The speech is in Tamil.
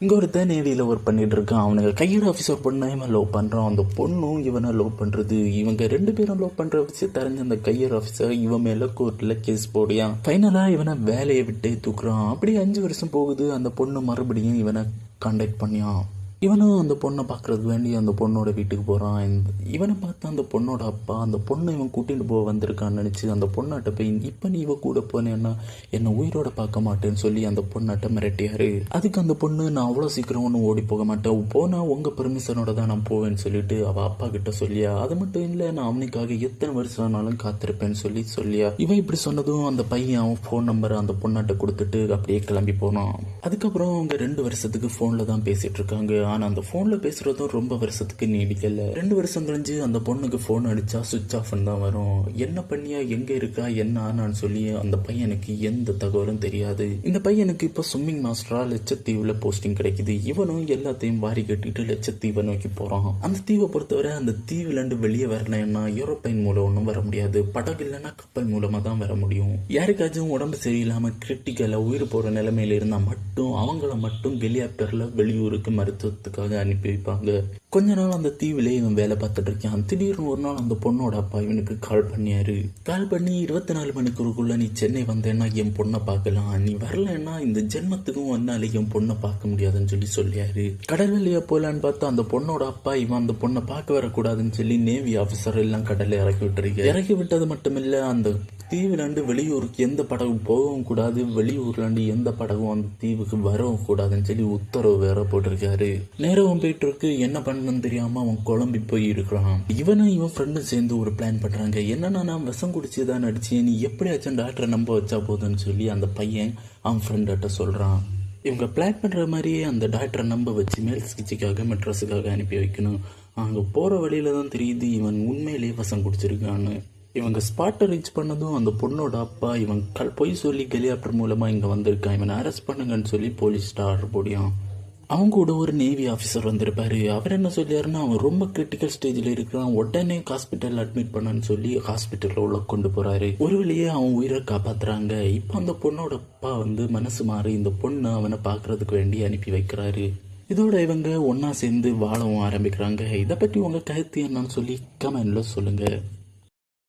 இங்கே ஒருத்தன் நேவியில் ஒர்க் பண்ணிட்டு இருக்கான் அவனுக்கு கையர் ஆஃபீஸர் பொண்ணை இவன் லவ் பண்ணுறான் அந்த பொண்ணும் இவனை லவ் பண்ணுறது இவங்க ரெண்டு பேரும் லவ் பண்ணுற விஷயம் தெரிஞ்ச அந்த கையர் ஆஃபீஸர் இவன் மேலே கோர்ட்டில் கேஸ் போடியான் ஃபைனலாக இவனை வேலையை விட்டே தூக்குறான். அப்படியே அஞ்சு வருஷம் போகுது. அந்த பொண்ணு மறுபடியும் இவனை காண்டாக்ட் பண்ணியான். இவனும் அந்த பொண்ணை பார்க்கறது வேண்டி அந்த பொண்ணோட வீட்டுக்கு போகிறான் இவனை பார்த்து அந்த பொண்ணோட அப்பா அந்த பொண்ணை இவன் கூட்டிகிட்டு போக வந்திருக்கான்னு நினச்சி அந்த பொண்ணாட்ட போய் இப்போ நீ இவ கூட போனேன்னா என்னை உயிரோட பார்க்க மாட்டேன்னு சொல்லி அந்த பொண்ணாட்ட மிரட்டியாரு. அதுக்கு அந்த பொண்ணு நான் அவ்வளோ சீக்கிரம் ஒன்றும் ஓடி போக மாட்டேன். போனால் உங்கள் பெர்மிஷனோட தான் நான் போவேன்னு சொல்லிட்டு அவள் அப்பா கிட்ட சொல்லியா அது மட்டும் இல்லை நான் அவனுக்காக எத்தனை வருஷம் ஆனாலும் காத்திருப்பேன்னு சொல்லி சொல்லியா. இவன் இப்படி சொன்னதும் அந்த பையன் அவன் ஃபோன் நம்பர் அந்த பொண்ணாட்ட கொடுத்துட்டு அப்படியே கிளம்பி போனான். அதுக்கப்புறம் அவங்க ரெண்டு வருஷத்துக்கு ஃபோனில் தான் பேசிகிட்டு இருக்காங்க. ஆனால் அந்த ஃபோனில் பேசுகிறதும் ரொம்ப வருஷத்துக்கு நீடிக்கல. ரெண்டு வருஷம் கழிஞ்சு அந்த பொண்ணுக்கு ஃபோன் அடித்தா சுவிச் ஆஃப்னு தான் வரும். என்ன பண்ணியா எங்கே இருக்கா என்ன ஆனான்னு சொல்லி அந்த பையனுக்கு எந்த தகவலும் தெரியாது. இந்த பையனுக்கு இப்போ ஸ்விம்மிங் மாஸ்டரா லட்சத்தீவில் போஸ்டிங் கிடைக்குது. இவனும் எல்லாத்தையும் வாரி கட்டிட்டு லட்சத்தீவை நோக்கி போகிறான் அந்த தீவை பொறுத்தவரை அந்த தீவுலேருந்து வெளியே வரலன்னா ஏரோப்ளைன் மூலம் ஒன்றும் வர முடியாது. படகு இல்லைன்னா கப்பல் மூலமாக தான் வர முடியும். யாருக்காச்சும் உடம்பு சரியில்லாமல் கிரிட்டிக்கலாக உயிர் போகிற நிலைமையில இருந்தால் மட்டும் அவங்கள மட்டும் ஹெலிகாப்டரில் வெளியூருக்கு மருத்துவ மருத்துவத்துக்காக அனுப்பி வைப்பாங்க கொஞ்ச நாள் அந்த தீவிலே இவன் வேலை பார்த்துட்டு இருக்கான். திடீர்னு ஒரு நாள் அந்த பொண்ணோட அப்பா இவனுக்கு கால் பண்ணியாரு. கால் பண்ணி இருபத்தி நாலு மணிக்கூறுக்குள்ள நீ சென்னை வந்தேன்னா என் பொண்ணை பார்க்கலாம். நீ வரலன்னா இந்த ஜென்மத்துக்கும் வந்தாலே என் பொண்ணை பார்க்க முடியாதுன்னு சொல்லி சொல்லியாரு. கடல் வழியா போலான்னு பார்த்தா அந்த பொண்ணோட அப்பா இவன் அந்த பொண்ணை பார்க்க வரக்கூடாதுன்னு சொல்லி நேவி ஆபீசர் எல்லாம் கடல்ல இறக்கி விட்டுருக்க இறக்கி விட்டது மட்டுமில்ல அந்த தீவுலாண்டு வெளியூருக்கு எந்த படகும் போகவும் கூடாது. வெளியூர்லாண்டு எந்த படகும் அந்த தீவுக்கு வரவும் கூடாதுன்னு சொல்லி உத்தரவு வேற போட்டிருக்காரு. நேரவும் போயிட்டு இருக்கு. என்ன பண்ணணும்னு தெரியாம அவன் குழம்பி போய் இருக்கிறான். இவனும் இவன் ஃப்ரெண்டும் சேர்ந்து ஒரு பிளான் பண்றாங்க. என்னன்னா நான் விஷம் குடிச்சு தான் நடிச்சு நீ எப்படியாச்சும் டாக்டரை நம்ப வச்சா போதும்னு சொல்லி அந்த பையன் அவன் ஃப்ரெண்ட்ட சொல்றான். இவங்க பிளான் பண்ணுற மாதிரியே அந்த டாக்டரை நம்ப வச்சு மேல் சிகிச்சைக்காக மெட்ரஸுக்காக அனுப்பி வைக்கணும். அங்கே போகிற வழியில தான் தெரியுது இவன் உண்மையிலேயே வசம் குடிச்சிருக்கான்னு. இவங்க ஸ்பாட்டை ரீச் பண்ணதும் அந்த பொண்ணோட அப்பா இவன் கல் பொய் சொல்லி ஹெலிகாப்டர் மூலமாக இங்கே வந்திருக்கான். இவனை அரெஸ்ட் பண்ணுங்கன்னு சொல்லி போலீஸ்கிட்ட ஆர்டர் போடியான் அவங்க கூட ஒரு நேவி ஆஃபீஸர் வந்திருப்பாரு. அவர் என்ன சொல்லியாருன்னா அவன் ரொம்ப கிரிட்டிக்கல் ஸ்டேஜில் இருக்கிறான். உடனே ஹாஸ்பிட்டல் அட்மிட் பண்ணான்னு சொல்லி ஹாஸ்பிட்டலில் உள்ள கொண்டு போறாரு. ஒரு வழியே அவன் உயிரை காப்பாத்துறாங்க. இப்போ அந்த பொண்ணோட அப்பா வந்து மனசு மாறி இந்த பொண்ணை அவனை பார்க்கறதுக்கு வேண்டி அனுப்பி வைக்கிறாரு. இதோட இவங்க ஒன்றா சேர்ந்து வாழவும் ஆரம்பிக்கிறாங்க. இதை பற்றி உங்க கருத்து என்னன்னு சொல்லி கமெண்ட்ல சொல்லுங்க.